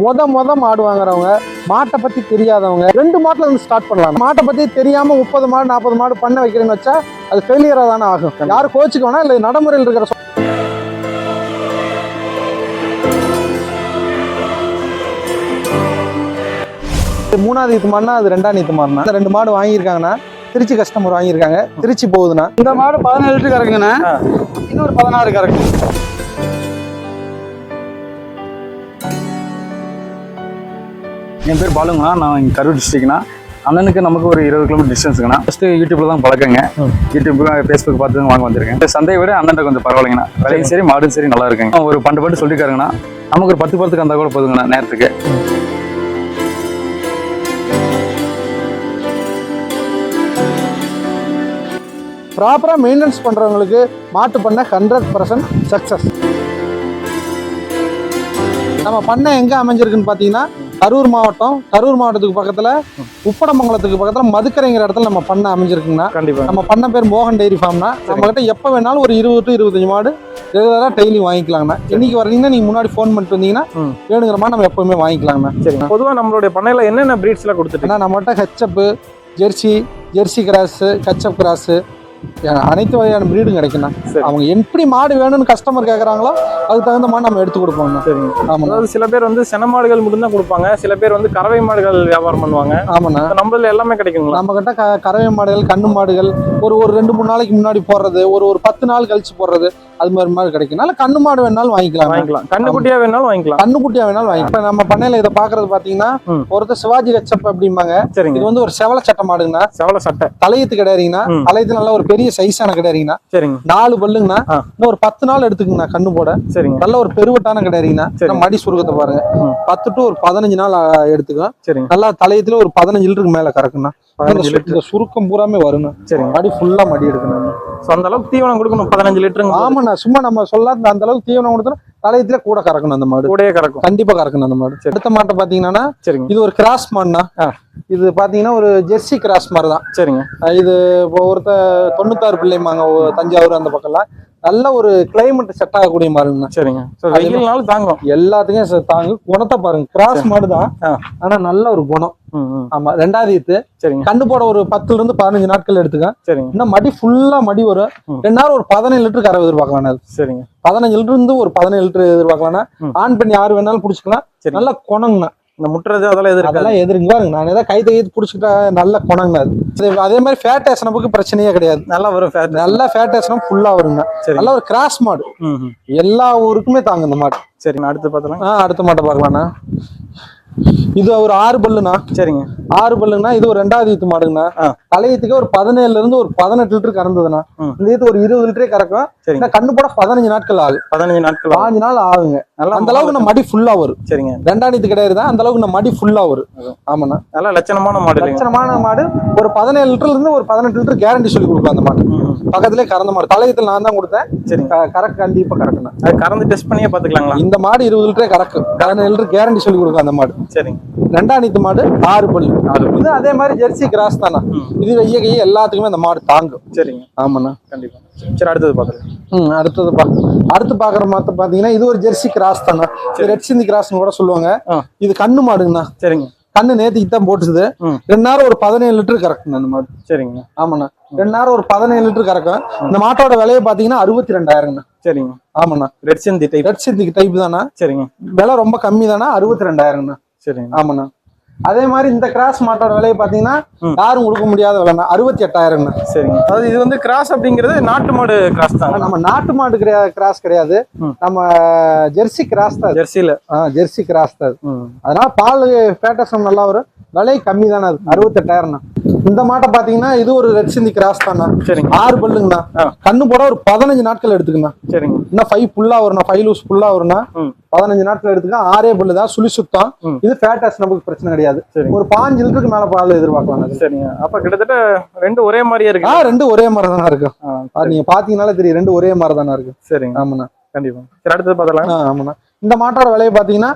முத முத மாடு வாங்குறவங்க மாட்டை பத்தி தெரியாதவங்க ரெண்டு மாட்டுல இருந்து ஸ்டார்ட் பண்ணலாம். மாட்டை பத்தி தெரியாம முப்பது மாடு நாற்பது மாடு பண்ண வைக்கிறேன்னு வச்சா அது ஃபெயிலியரா தானே ஆகும். யாரும் கோச்சுக்க வேணா இல்லை நடைமுறையில் இருக்கிற இது மூணாவது ஈத்து மாடுனா அது ரெண்டாம் ஈத்து மாடுனா. ரெண்டு மாடு வாங்கியிருக்காங்கன்னா திருச்சி கஸ்டமர் வாங்கியிருக்காங்க. திருச்சி போகுதுன்னா. இந்த மாடு பதினேழு லிட்டர் கறக்குங்கண்ணே. இன்னொரு பதினாறு கறக்கும். என் பேர் பாலுங்கண்ணா. நான் இங்கே கரூர் டிஸ்ட்ரிக்ட்னா அண்ணனுக்கு நமக்கு ஒரு இருபது கிலோமீட்டர் டிஸ்டன்ஸுங்கண்ணா ஃபஸ்ட்டு யூடியூப்ல தான் பழக்கங்க. யூடியூப் ஃபேஸ்புக் பார்த்து தான் வாங்க வந்திருக்கேன். சந்தையை விட அண்ணன் கொஞ்சம் பரவாயில்லைங்கண்ணா. விலையும் சரி மாடும் சரி நல்லா இருக்குங்க. ஒரு பண்டு பண்டு சொல்லியிருக்காருங்கண்ணா. நமக்கு ஒரு பத்து பத்துக்கு அந்த கூட போதுங்கண்ணா நேரத்துக்கு. ப்ராப்பரா மெயின்டெனன்ஸ் பண்றவங்களுக்கு மாட்டு பண்ண ஹண்ட்ரட் பர்சன்ட் சக்சஸ் நம்ம பண்ணை எங்க அமைஞ்சிருக்குன்னு பாத்தீங்கன்னா கரூர் மாவட்டம் கரூர் மாவட்டத்துக்கு பக்கத்துல உப்படமங்கலத்துக்கு பக்கத்துல மதுக்கரைங்கிற இடத்துல நம்ம பண்ணை அமைஞ்சிருக்குங்கன்னா கண்டிப்பா. நம்ம பண்ண பேர் மோகன் டைரி ஃபார்ம்னா நம்ம கிட்ட எப்போ வேணாலும் ஒரு இருபது டு இருபத்தஞ்சு மாடு ரெகுலராக டெய்லி வாங்கிக்கலாங்கண்ணா. இன்னைக்கு வரீங்கன்னா நீங்க முன்னாடி ஃபோன் பண்ணிட்டு வந்தீங்கன்னா. வேணுங்கிற மாதிரி நம்ம எப்பவுமே வாங்கிக்கலாங்கண்ணா. சரி. பொதுவா நம்மளுடைய பண்ணையில என்னென்ன பிரீட்ஸ் எல்லாம் கொடுத்துட்டு நம்மகிட்ட HF Jersey Jersey cross HF cross அனைத்து வகையான ப்ரீடும் கிடைக்குண்ணா. அவங்க எப்படி மாடு வேணும்னு கஸ்டமர் கேட்குறாங்களோ அதுக்கு தகுந்த மாதிரி நம்ம எடுத்து கொடுப்போம்ண்ணா. சரிங்க ஆமாண்ணா. அதாவது சில பேர் வந்து சென மாடுகள் மட்டும் தான் கொடுப்பாங்க. சில பேர் வந்து கறவை மாடுகள் வியாபாரம் பண்ணுவாங்க. ஆமாண்ணா. நம்மள எல்லாமே கிடைக்குங்களா? நம்ம கிட்ட க கறவை மாடுகள் கண்ணு மாடுகள் ஒரு ஒரு ரெண்டு மூணு நாளைக்கு முன்னாடி போடுறது ஒரு ஒரு பத்து நாள் கழிச்சு போடுறது அது மாதிரி மாதிரி கிடைக்கும். நல்ல கண்ணு மாடு வேணாலும் வாங்கிக்கலாம். வாங்கிக்கலாம் கண்ணுக்குட்டியா வேணாலும் வாங்கிக்கலாம். கண்ணுக்குட்டியா வேணாலும் வாங்கி இப்ப நம்ம பண்ணையில இதை பாக்குறது பாத்தீங்கன்னா. ஒருத்தர் சிவாஜி கச்சப் அப்படிம்பாங்க. சரிங்க. இது வந்து ஒரு செவல சட்டை மாடுங்கண்ணா. செவல சட்டை தலையத்து கிடையாதுங்கண்ணா. ம். தலையத்து நல்ல ஒரு பெரிய சைஸான கிடையாதுங்கண்ணா சரிங்க. நாலு பல்லுங்கண்ணா. இன்னும் ஒரு பத்து நாள் எடுத்துக்கங்கண்ணா கண்ணு போட. சரிங்க. நல்ல ஒரு பெருவட்டான கிடையாதுங்கண்ணா சரி. மடி சுருக்கத்தை பாருங்க. பத்து டு ஒரு பதினஞ்சு நாள் ஆ, எடுத்துக்கும் சரிங்க. நல்லா தலையத்துல ஒரு பதினஞ்சு லிட்டருக்கு மேல கறக்குண்ணா. சுருக்கம் பூராமே வருங்க சரிங்க. மடி ஃபுல்லா மடி எடுக்கணும். ஸோ அந்த அளவுக்கு தீவனம் கொடுக்கணும் பதினஞ்சு லிட்டருங்க ஆமாண்ணா சும்மா நம்ம சொல்லாத அந்த அளவுக்கு தீவனம் கொடுத்தோம் தலையத்துல கூட கறக்கணும் அந்த மாடு. கூடயே கறக்கும். கண்டிப்பா கறக்கணும் அந்த மாடு. அடுத்த மாட்டை பாத்தீங்கன்னா சரிங்க. இது ஒரு கிராஸ் ஆ. இது பாத்தீங்கன்னா ஒரு ஜெர்சி கிராஸ் மாதிரி தான் சரிங்க இது இப்போ ஒருத்த தொண்ணூத்தாறு பிள்ளைமாங்க தஞ்சாவூர் அந்த பக்கம்லாம். நல்ல ஒரு கிளைமேட் செட் ஆகக்கூடிய மாடுங்கண்ணா சரிங்க. வெயில்னாலும் தாங்கும். எல்லாத்துக்கும் ச- தாங்கு குணத்தை பாருங்க. கிராஸ் மாடு தான். ஆனா நல்ல ஒரு குணம். ஆமா ரெண்டாவது ஈத்து. சரிங்க. கண்ணு போட ஒரு பத்துல இருந்து பதினஞ்சு நாட்கள் எடுத்துக்க. சரிங்க. இன்னும் மடி ஃபுல்லா மடி வரும். ரெண்டு நாள் ஒரு பதினேழு லிட்டர் கறவை எதிர்பார்க்கலாம் சரிங்க. பதினஞ்சு லிட்டர் இருந்து ஒரு பதினேழு லிட்டர் எதிர்பார்க்கலாம்னா ம். ஆண் பெண் யாரு வேணாலும் புடிச்சுக்கலாம். சரி. நல்ல குணங்கண்ணா இந்த முட்டுறது அதெல்லாம் எது இருக்காது. அதெல்லாம் எதிர்ங்க பாருங்க நான் ஏதாவது கை கைத்து புடிச்சுக்கிட்டா நல்ல குணங்கண்ணா அது. சரி, மாதிரி ஃபேட் ஏசனப்புக்கு பிரச்சனையே கிடையாது. நல்லா வரும் ஃபேட் நல்ல ஃபேட் ஏசனம் ஃபுல்லா வருங்க. சரி நல்ல ஒரு கிராஸ் மாடு. எல்லா ஊருக்குமே தாங்க இந்த மாடு. சரிங்க அடுத்து பார்த்தலாம் அடுத்த மாட்டை பார்க்கலாண்ணா இது ஒரு ஆறு பல்லுண்ணா. சரிங்க. ஆறு பல்லுங்கண்ணா இது ஒரு ரெண்டாவது ஈத்து மாடுங்கண்ணா. தலையத்துக்கு ஒரு பதினேழுல இருந்து ஒரு பதினெட்டு லிட்டர் கறந்ததுண்ணா. இந்த ஈத்து ஒரு இருபது லிட்டரே கறக்கும். சரிங்க. கண்ணு போட பதினஞ்சு நாட்கள் ஆகும் பதினஞ்சு நாட்கள். பாஞ்சு நாள் ஆகுங்க. நல்லா அந்த அளவுக்கு நம்ம மடி. ஃபுல்லா வரும். சரிங்க. ரெண்டாம் ஈத்து கிடையாது அந்த அளவுக்கு நம்ம மடி ஃபுல்லா வரும். ஆமாண்ணா. நல்லா லட்சணமான மாடு லட்சணமான மாடு. ஒரு பதினேழு லிட்டர்ல இருந்து ஒரு பதினெட்டு லிட்டர் கேரண்டி சொல்லி கொடுக்கும் அந்த மாடு. பக்கத்துலயே கறந்த மாடு. தலையத்தில் நான் தான் கொடுத்தேன். சரிங்க கரெக்ட் கண்டிப்பா கறக்கணும். அது கறந்து டெஸ்ட் பண்ணியே பார்த்துக்கலாங்களா? இந்த மாடு இருபது லிட்டரே கறக்கும். பதினேழு லிட்டர் கேரண்டி சொல்லி கொடுக்கும் அந்த மாடு. சரிங்க. ரெண்டாம் நீத்து மாடு ஆறு பல்லு. ஆறு இது அதே மாதிரி ஜெர்சி கிராஸ் தானே. இது வெய்ய கையை எல்லாத்துக்குமே அந்த மாடு தாங்கும். சரிங்க. ஆமாண்ணா. கண்டிப்பா. சரி அடுத்தது பார்த்துக்கலாம் ம் அடுத்தது பா அடுத்து பாக்குற மாத்த பாத்தீங்கன்னா இது ஒரு ஜெர்சி கிராஸ் தானே? இது ரெட் சிந்தி கிராஸ்னு கூட சொல்லுவாங்க. இது கண்ணு மாடுங்கண்ணா. சரிங்க. கண்ணு நேத்திக்கு தான் போட்டுது. ரெண்டு நேரம் ஒரு பதினேழு லிட்டர் கறக்குங்க அந்த மாடு. சரிங்க ஆமாண்ணா. ரெண்டு நேரம் ஒரு பதினேழு லிட்டர் கறக்கும். இந்த மாட்டோட விலையை பாத்தீங்கன்னா அறுபத்தி ரெண்டாயிரங்கண்ணா சரிங்க. ஆமாண்ணா. ரெட் சிந்தி டைப் ரெட் சிந்திக்கு டைப் தானே? சரிங்க. விலை ரொம்ப கம்மி தானே? அறுபத்தி ரெண்டாயிரங்கண்ணா சரிங்க. ஆமாண்ணா. அதே மாதிரி இந்த கிராஸ் மாட்டோட விலையை பாத்தீங்கன்னா. யாரும் கொடுக்க முடியாத விலைண்ணா. அறுபத்தி எட்டாயிரங்கண்ணா சரிங்க. அதாவது இது வந்து கிராஸ் அப்படிங்கிறது நாட்டு மாடு கிராஸ் தான். நம்ம நாட்டு மாடு கிடையாது கிராஸ் கிடையாது. நம்ம ஜெர்சி கிராஸ் தான். ஜெர்சியில. ஆ, ஜெர்சி கிராஸ் தான் அதனால பால் ஃபேட்டஸும் நல்லா வரும் விலை கம்மி தானே அது. அறுபத்தெட்டாயிரம்ண்ணா இந்த மாட்டை பாத்தீங்கன்னா இது ஒரு ரெட் சிந்தி கிராஸ் தானே சரிங்க. ஆறு பல்லுங்கண்ணா. ஆ. கண்ணு போட ஒரு பதினஞ்சு நாட்கள் எடுத்துக்கண்ணா. சரிங்க. இன்னும் ஃபைவ் ஃபுல்லா வரும்ண்ணா. ஃபைவ் லூஸ் ஃபுல்லா வரும்னா பதினஞ்சு நாட்கள் எடுத்துக்க ஆறே பல்லு தான் சுழி சுத்தம். இது ஃபேட்டஸ் நமக்கு பிரச்சனை கிடையாது. ஒரு பாஞ்சு லிட்டருக்கு மேல பால் எதிர்பார்க்கலாம். சரிங்க. அப்ப கிட்டத்தட்ட ரெண்டு ஒரே மாதிரியே ஆ இருக்கு ரெண்டு ஒரே மாதிரி தானே இருக்கும் ஆ, நீங்க பாத்தீங்கன்னாலே தெரியும் ரெண்டு ஒரே மாதிரி தானே இருக்கு. சரிங்க. ஆமாண்ணா. கண்டிப்பா. சரி அடுத்தது பார்த்தலாம் ஆ, ஆமாண்ணா. இந்த மாட்டோட விலையை பாத்தீங்கன்னா.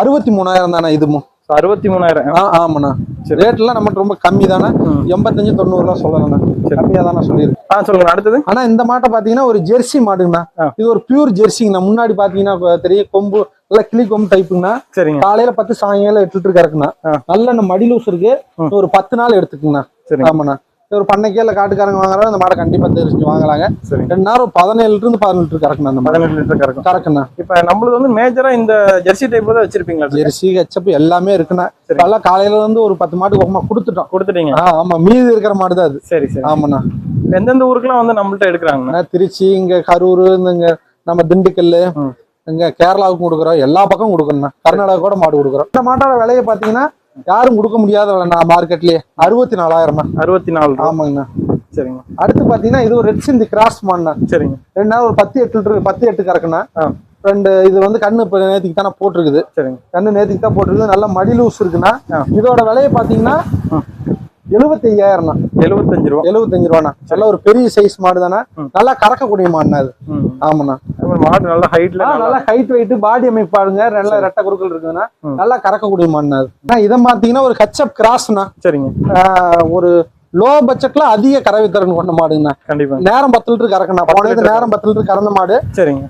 அறுபத்தி மூணாயிரம் தானே இதுவும். அறுபத்தி மூணாயிரம். ஆ ஆமாண்ணா. சரி. ரேட்லாம் நம்மகிட்ட ரொம்ப கம்மி தானே. எண்பத்தஞ்சு தொண்ணூறுலாம் சொல்லலாம்ண்ணா சரி. கம்மியாக தானே சொல்லியிருக்கு. ஆ சொல்லுங்க அடுத்தது? ஆனா இந்த மாட்டை பாத்தீங்கன்னா ஒரு ஜெர்சி மாடுங்கண்ணா. இது ஒரு பியூர் ஜெர்சிங்கண்ணா முன்னாடி பாத்தீங்கன்னா கொ- தெரியும் கொம்பு நல்லா கிளி கொம்பு டைப்புங்கண்ணா சரிங்க. காலையில பத்து சாயங்காலம் எட்டு லிட்டர் கறக்குண்ணா. நல்ல மடி லூஸ் இருக்கு. ஒரு பத்து நாள் எடுத்துக்குங்கண்ணா. சரிங்க. ஆமாண்ணா. ஒரு பண்ணைக்கே இல்ல காட்டுக்காரங்க வாங்குறாங்க இந்த மாடை கண்டிப்பா தெரிஞ்சு வாங்கலாங்க. சரி ரெண்டு நேரம் பதினேழு லிட்டர் இருந்து பதினெட்டு லிட்டர் கறக்குண்ணா அந்த பதினெட்டு லிட்டர் கறக்கும். கறக்குண்ணா. இப்ப நம்மளுக்கு வந்து மேஜரா இந்த ஜெர்சி டைப் தான் வச்சிருப்பீங்களா? ஜெர்சி ஹெச்எப் எல்லாமே இருக்குண்ணா. இப்பெல்லாம் காலையில இருந்து ஒரு பத்து மாட்டுக்கு பக்கமா கொடுத்துட்டோம். கொடுத்துட்டீங்க. ஆ, ஆமா மீதி இருக்கிற மாடு தான் அது. சரி சரி. ஆமாண்ணா. எந்தெந்த ஊருக்குலாம் வந்து நம்மள்ட்ட எடுக்கிறாங்கண்ணா? திருச்சி இங்க கரூர் இந்த இங்க நம்ம திண்டுக்கல். இங்க கேரளாவுக்கும் கொடுக்குறோம். எல்லா பக்கம் கொடுக்கணும் கர்நாடகா கூட மாடு கொடுக்குறோம். இந்த மாட்டோட விலையை பாத்தீங்கன்னா யாரும் கொடுக்க முடியாத மார்க்கெட்லயே அறுபத்தி நாலாயிரம்ண்ணா அறுபத்தி நாலு. ஆமாங்கண்ணா. சரிங்க. அடுத்து பாத்தீங்கன்னா இது ஒரு ரெட் சிந்தி கிராஸ் மாடுண்ணா சரிங்க. ரெண்டு நாள் ஒரு பத்து எட்டு லிட்டர் பத்து எட்டு கறக்குண்ணா. ரெண்டு இது வந்து கண்ணு இப்போ நேத்திக்கு தானே போட்டிருக்குது. சரிங்க. கண்ணு நேத்திக்கு தான் போட்டிருக்குது. நல்ல மடி லூஸ் இருக்குண்ணா. இதோட விலையை பாத்தீங்கன்னா. எழுபத்தி ஐயாயிரம்ண்ணா எழுபத்தஞ்சு ரூபா. எழுபத்தஞ்சு ரூபாண்ணா. நல்ல ஒரு பெரிய சைஸ் மாடு தானே. நல்லா கறக்கக்கூடிய மாடுண்ணா அது. ஆமாண்ணா. மாடு நல்லா ஹைட்ல நல்லா ஹைட் வெயிட் பாடி அமைப்பு பாருங்க. நல்ல ரெட்டை குறுக்கள் இருக்குதுன்னா. நல்லா கறக்கக்கூடிய ஆனா, இதை பாத்தீங்கன்னா ஒரு கச்சப் கிராஸ்னா சரிங்க. ஒரு லோ பட்ஜெட்ல அதிக கறவை திறன் கொண்ட மாடுங்கண்ணா. கண்டிப்பா. நேரம் பத்து லிட்டர் கறக்கணும் போனது நேரம் பத்து லிட்டர் கறந்த மாடு. சரிங்க.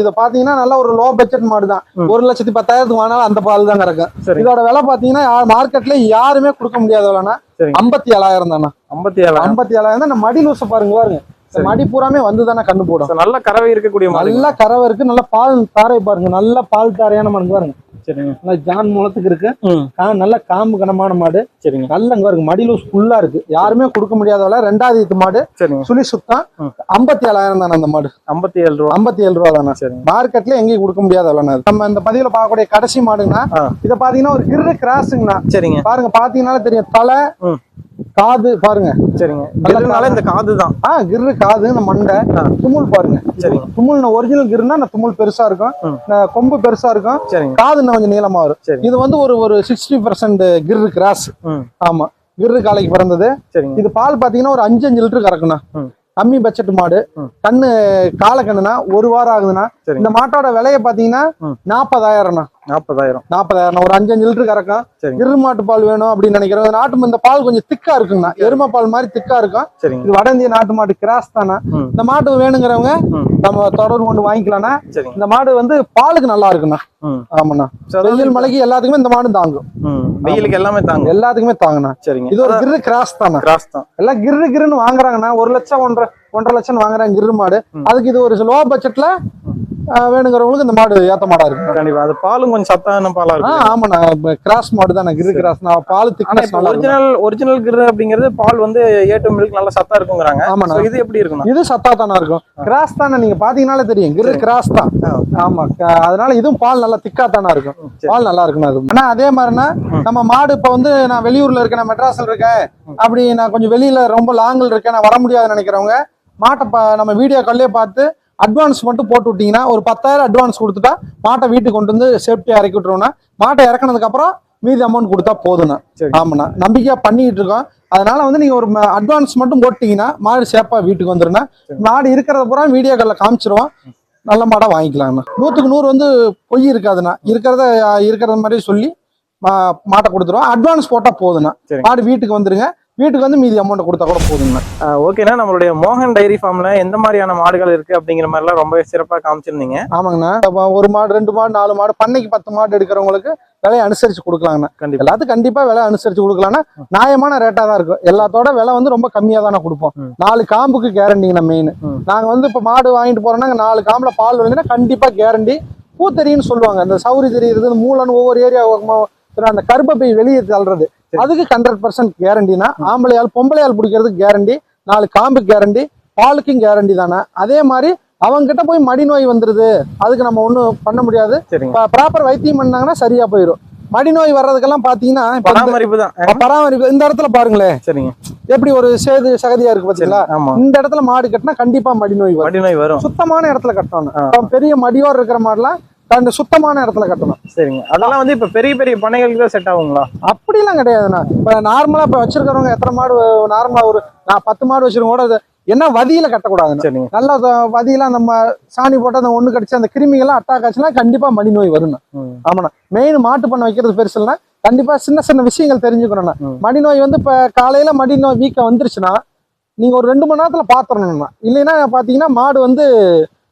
இதை பாத்தீங்கன்னா நல்ல ஒரு லோ பட்ஜெட் மாடு தான். ஒரு லட்சத்தி பத்தாயிரத்துக்கு வாங்கினாலும் அந்த பால் தான் கறக்கும். இதோட விலை பாத்தீங்கன்னா மார்க்கெட்ல யாருமே கொடுக்க முடியாத விலைனா ஐம்பத்தி ஏழாயிரம் தானே ஐம்பத்தி ஏழாயிரம். ஐம்பத்தி ஏழாயிரம் தான் மடி லூச பாருங்க பாருங்க. மடி பூராமே வந்து தானே கண்ணு போடும். நல்ல கறவை இருக்கக்கூடிய நல்லா கறவை இருக்கு நல்ல பால் தாரை பாருங்க நல்ல பால் தாரையான மாடு பாருங்க. சரிங்க. நல்லா ஜான் மூலத்துக்கு இருக்கு. நல்ல காம்பு கனமான மாடு. சரிங்க. நல்ல இங்க பாருங்க மடி லூஸ் ஃபுல்லா இருக்கு. யாருமே கொடுக்க முடியாத விலை ரெண்டாவது இது மாடு. சரிங்க. சுழி சுத்தம். ஐம்பத்தி ஏழாயிரம் தானே அந்த மாடு? ஐம்பத்தி ஏழு ரூபா. ஐம்பத்தி ஏழு ரூபா தானே. சரிங்க. மார்க்கெட்ல எங்கேயும் கொடுக்க முடியாத விலைனா அது. நம்ம இந்த பதிவுல பார்க்கக்கூடிய கடைசி மாடுங்கன்னா. இதை பாத்தீங்கன்னா ஒரு கிரு கிராஸுங்கண்ணா. சரிங்க. பாருங்க பாத்தீங்கன்னாலே தெரியும். தலை. காது பாருங்க. சரிங்க. இதனால இந்த காது தான். ஆ கிரு காது இந்த மண்டை ஆ. தும்முல் பாருங்க. சரிங்க. தும்முல் ஒரிஜினல் கிருன்னா இந்த தும்முல் பெருசா இருக்கும். கொம்பு பெருசா இருக்கும். சரிங்க. காது இன்னும் கொஞ்சம் நீளமா வரும். இது வந்து ஒரு ஒரு சிக்ஸ்டி பர்சன்ட் கிரு கிராஸ். ஆமா. கிரு காலைக்கு பிறந்தது. சரிங்க. இது பால் பாத்தீங்கன்னா ஒரு அஞ்சு அஞ்சு லிட்டர் கறக்குண்ணா. ம். கம்மி பட்ஜெட் மாடு. கண்ணு காலை கண்ணுனா ஒரு வாரம் சரிங்க. இந்த மாட்டோட விலையை பாத்தீங்கன்னா. நாற்பதாயிரம்ண்ணா நாற்பதாயிரம். நாற்பதாயிரம். ஒரு அஞ்சு அஞ்சு லிட்டர் சரிங்க. இரு மாட்டு பால் வேணும் அப்படின்னு நினைக்கிறோம் இந்த நாட்டு இந்த பால் கொஞ்சம் திக்கா இருக்குங்கண்ணா. எருமை பால் மாதிரி திக்கா இருக்கும். சரிங்க. இது வட இந்திய நாட்டு மாட்டு கிராஸ் தானே? இந்த மாட்டு வேணுங்கிறவங்க நம்ம தொடர்பு கொண்டு வாங்கிக்கலாம்னா இந்த மாடு வந்து பாலுக்கு நல்லா இருக்குண்ணா. ஆமாண்ணா. வெயில் மலைக்கு எல்லாத்துக்குமே இந்த மாடு தாங்கும். வெயிலுக்கு எல்லாமே தாங்க எல்லாத்துக்குமே தாங்கண்ணா. சரிங்க. இது ஒரு கிரு கிராஸ் தானே? கிராஸ் தான். எல்லாம் கிரு கிருன்னு வாங்குறாங்கண்ணா. ஒரு லட்சம் ஒன்றரை ஒன்றரை லட்சம் வாங்குறாங்க கிரு மாடு. அதுக்கு இது ஒரு லோ பட்ஜெட்ல வேணுங்கிறவங்களுக்கு இந்த மாடு ஏத்த மாடா இருக்கு. கண்டிப்பா. அது பாலும் கொஞ்சம் சத்தான பாலா இருக்கு. ஆமாண்ணா. கிராஸ் மாடு தானே கிரு கிராஸ் நான் பால் திக்னஸ் இருக்கும். ஒரிஜினல் ஒரிஜினல் கிரு அப்படிங்கிறது பால் வந்து ஏ டு மில்க் நல்லா சத்தா இருக்குங்கிறாங்க. ஆமாண்ணா. இது எப்படி இருக்குண்ணா இது சத்தா தானே இருக்கும். கிராஸ் தானே நீங்க பாத்தீங்கன்னாலே தெரியும். கிரு. கிராஸ் தான். ஆமா. அதனால இதுவும் பால் நல்லா திக்கா தானே இருக்கும். பால் நல்லா இருக்குண்ணா அது ஆனா அதே மாதிரினா. நம்ம மாடு இப்ப வந்து நான் வெளியூர்ல இருக்கேன் நான் மெட்ராஸ்ல இருக்கேன் அப்படி நான் கொஞ்சம் வெளியில ரொம்ப லாங்கில் இருக்கேன் நான் வர முடியாதுன்னு நினைக்கிறவங்க மாட்டை நம்ம வீடியோ கால்லே பார்த்து அட்வான்ஸ் மட்டும் போட்டு விட்டீங்கன்னா ஒரு பத்தாயிரம் அட்வான்ஸ் கொடுத்துட்டா மாட்டை வீட்டுக்கு கொண்டு வந்து சேஃப்டியா இறக்கி விட்டுருவோம்னா மாட்டை இறக்குனதுக்கு அப்புறம் மீதி அமௌண்ட் கொடுத்தா போதுண்ணா. ஆமாண்ணா. நம்பிக்கையா பண்ணிட்டு இருக்கோம். அதனால வந்து நீங்க ஒரு அட்வான்ஸ் மட்டும் போட்டீங்கன்னா மாடு சேஃபா வீட்டுக்கு வந்துருண்ணா மாடு இருக்கிறத பூரா வீடியோ காலில் காமிச்சிருவோம். நல்ல மாடா வாங்கிக்கலாம்ண்ணா. நூற்றுக்கு நூறு வந்து பொய் இருக்காதுண்ணா. இருக்கிறத இருக்கிறத மாதிரி சொல்லி மாட்டை கொடுத்துருவோம். அட்வான்ஸ் போட்டா போதுண்ணா. மாடு வீட்டுக்கு வந்துருங்க. வீட்டுக்கு வந்து மீதி அமௌண்ட் கொடுத்தா கூட போதுங்கண்ணா ஓகேண்ணா நம்மளுடைய மோகன் டைரி ஃபார்ம்ல எந்த மாதிரியான மாடுகள் இருக்கு அப்படிங்கிற மாதிரி எல்லாம் ரொம்ப சிறப்பா காமிச்சிருந்தீங்க. ஆமாங்கண்ணா. ஒரு மாடு ரெண்டு மாடு நாலு மாடு பண்ணைக்கு பத்து மாடு எடுக்கிறவங்களுக்கு விலையை அனுசரிச்சு கொடுக்கலாங்கண்ணா. கண்டிப்பா. எல்லாத்துக்கும் கண்டிப்பா விலை அனுசரிச்சு கொடுக்கலாம்னா நியாயமான ரேட்டா தான் இருக்கும். எல்லாத்தோட விலை வந்து ரொம்ப கம்மியா தானே கொடுப்போம். நாலு காம்புக்கு கேரண்டிங்கண்ணா மெயின். நாங்க வந்து இப்ப மாடு வாங்கிட்டு போறோம்னா நாலு காம்புல பால் விழுந்துன்னா கண்டிப்பா கேரண்டி பூத்தெரின்னு சொல்லுவாங்க. அந்த சௌரி தெரியுறது மூலன்னு ஒவ்வொரு ஏரியா அந்த கருப்பை வெளியே தள்ளுறது. அதுக்கு ஹண்ட்ரட் பர்சன்ட் கேரண்டினா ஆம்பளையால் பொம்பளையால் பிடிக்கிறதுக்கு கேரண்டி நாலு காம்பு கேரண்டி பாலுக்கும் கேரண்டி தானே. அதே மாதிரி அவங்க கிட்ட போய் மடி நோய் வந்துருது. அதுக்கு நம்ம ஒண்ணும் பண்ண முடியாது. ப்ராப்பர் வைத்தியம் பண்ணாங்கன்னா சரியா போயிடும் மடி நோய் வர்றதுக்கெல்லாம் பாத்தீங்கன்னா பராமரிப்பு தான். பராமரிப்பு இந்த இடத்துல பாருங்களேன். சரிங்க. எப்படி ஒரு சேது சகதியா இருக்கு பாத்தீங்களா? இந்த இடத்துல மாடு கட்டினா கண்டிப்பா மடி நோய் வரும். மடி நோய் வரும். சுத்தமான இடத்துல கட்டணும். பெரிய மடியோர் இருக்கிற மாடுலாம் அந்த சுத்தமான இடத்துல கட்டணும். சரிங்க. அதெல்லாம் வந்து இப்ப பெரிய பெரிய பண்ணைகளுக்கு தான் செட் ஆகுங்களா? அப்படிலாம் கிடையாதுண்ணா இப்ப நார்மலா இப்ப வச்சிருக்கிறவங்க எத்தனை மாடு நார்மலா ஒரு நான் பத்து மாடு வச்சிருக்கோம் கூட என்ன வதியில கட்டக்கூடாதுண்ணா சரிங்க. நல்லா வதியெல்லாம் நம்ம சாணி போட்டு அந்த ஒண்ணு கடிச்சு அந்த கிருமிகள்லாம் அட்டாக் ஆச்சுன்னா கண்டிப்பா மடி நோய் வரும்ண்ணா. ஆமாண்ணா. மெயின் மாட்டு பண்ண வைக்கிறது பெருசு இல்லைன்னா கண்டிப்பா சின்ன சின்ன விஷயங்கள் தெரிஞ்சுக்கணும்ண்ணா. ம். மடி நோய் வந்து இப்ப காலையில மடி நோய் வீக்கம் வந்துருச்சுன்னா நீங்க ஒரு ரெண்டு மணி நேரத்துல பாத்துறணும்னா இல்லைன்னா பாத்தீங்கன்னா மாடு வந்து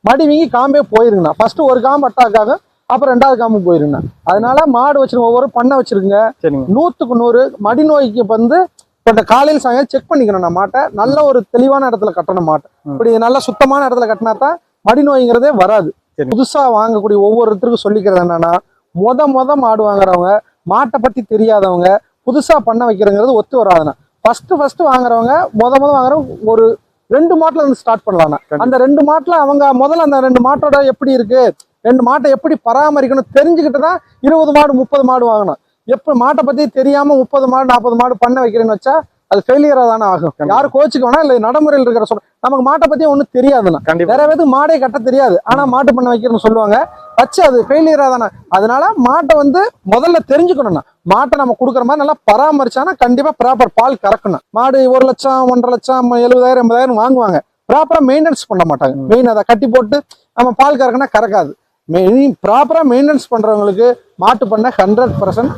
மடி வீங்கி காம்பே போயிருங்கண்ணா. ஃபர்ஸ்ட் ஒரு காம்பு அட்டாக் ஆகும் அப்புறம் ரெண்டாவது காம்பு போயிருங்கண்ணா. அதனால மாடு வச்சிருக்க ஒவ்வொரு பண்ணை வச்சிருக்குங்க. சரிங்க. நூத்துக்கு நூறு மடி நோய்க்கு வந்து இப்ப இந்த காலையில் சாயங்காலம் செக் பண்ணிக்கணும் நான் மாட்டை. நல்ல ஒரு தெளிவான இடத்துல கட்டணும் மாட்டை. இப்படி நல்ல சுத்தமான இடத்துல கட்டினா தான் மடி நோய்ங்கிறதே வராது. சரி. புதுசா வாங்கக்கூடிய ஒவ்வொருத்தருக்கும் சொல்லிக்கிறது என்னன்னா மொத மொத மாடு வாங்குறவங்க மாட்டை பத்தி தெரியாதவங்க புதுசா பண்ண வைக்கிறங்கிறது ஒத்து வராதுண்ணா. ஃபர்ஸ்ட் ஃபர்ஸ்ட் வாங்குறவங்க முத முத வாங்குறவங்க ஒரு ரெண்டு மாட்டுல இருந்து ஸ்டார்ட் கண்டிப்பா. அந்த ரெண்டு மாட்டுல அவங்க முதல்ல அந்த ரெண்டு மாட்டோட எப்படி இருக்கு ரெண்டு மாட்டை எப்படி பராமரிக்கணும் தெரிஞ்சுக்கிட்டு தான் இருபது மாடு முப்பது மாடு வாங்கணும். எப்ப மாட்டை பத்தி தெரியாம முப்பது மாடு நாற்பது மாடு பண்ண வைக்கிறேன்னு வச்சா அது ஃபெயிலியரா தானே ஆகும். யாரும் கோச்சுக்க வேணா இல்ல நடைமுறையில் இருக்கிற சொல்ல நமக்கு மாட்டை பத்தி தெரியாதுண்ணா. கண்டிப்பா. நிறைய பேருக்கு மாடே கட்ட தெரியாது. ஆனா மாட்டு பண்ண வைக்கிறேன்னு சொல்லுவாங்க. வச்சு அது ஃபெயிலியரா தானே. அதனால மாட்டை வந்து முதல்ல தெரிஞ்சுக்கணும்னா மாட்டை நம்ம கொடுக்குற மாதிரி நல்லா பராமரிச்சானா கண்டிப்பா ப்ராப்பர் பால் கறக்கணும். மாடு ஒரு லட்சம் ஒன்றரை லட்சம் எழுபதாயிரம் எண்பதாயிரம் வாங்குவாங்க. ப்ராப்பரா மெயின்டெனன்ஸ் பண்ண மாட்டாங்க. மெயின் அதை கட்டி போட்டு நம்ம பால் கறக்குனா கறக்காது. மெயின் ப்ராப்பரா மெயின்டெனன்ஸ் பண்றவங்களுக்கு மாட்டு பண்ண ஹண்ட்ரட் பர்சன்ட்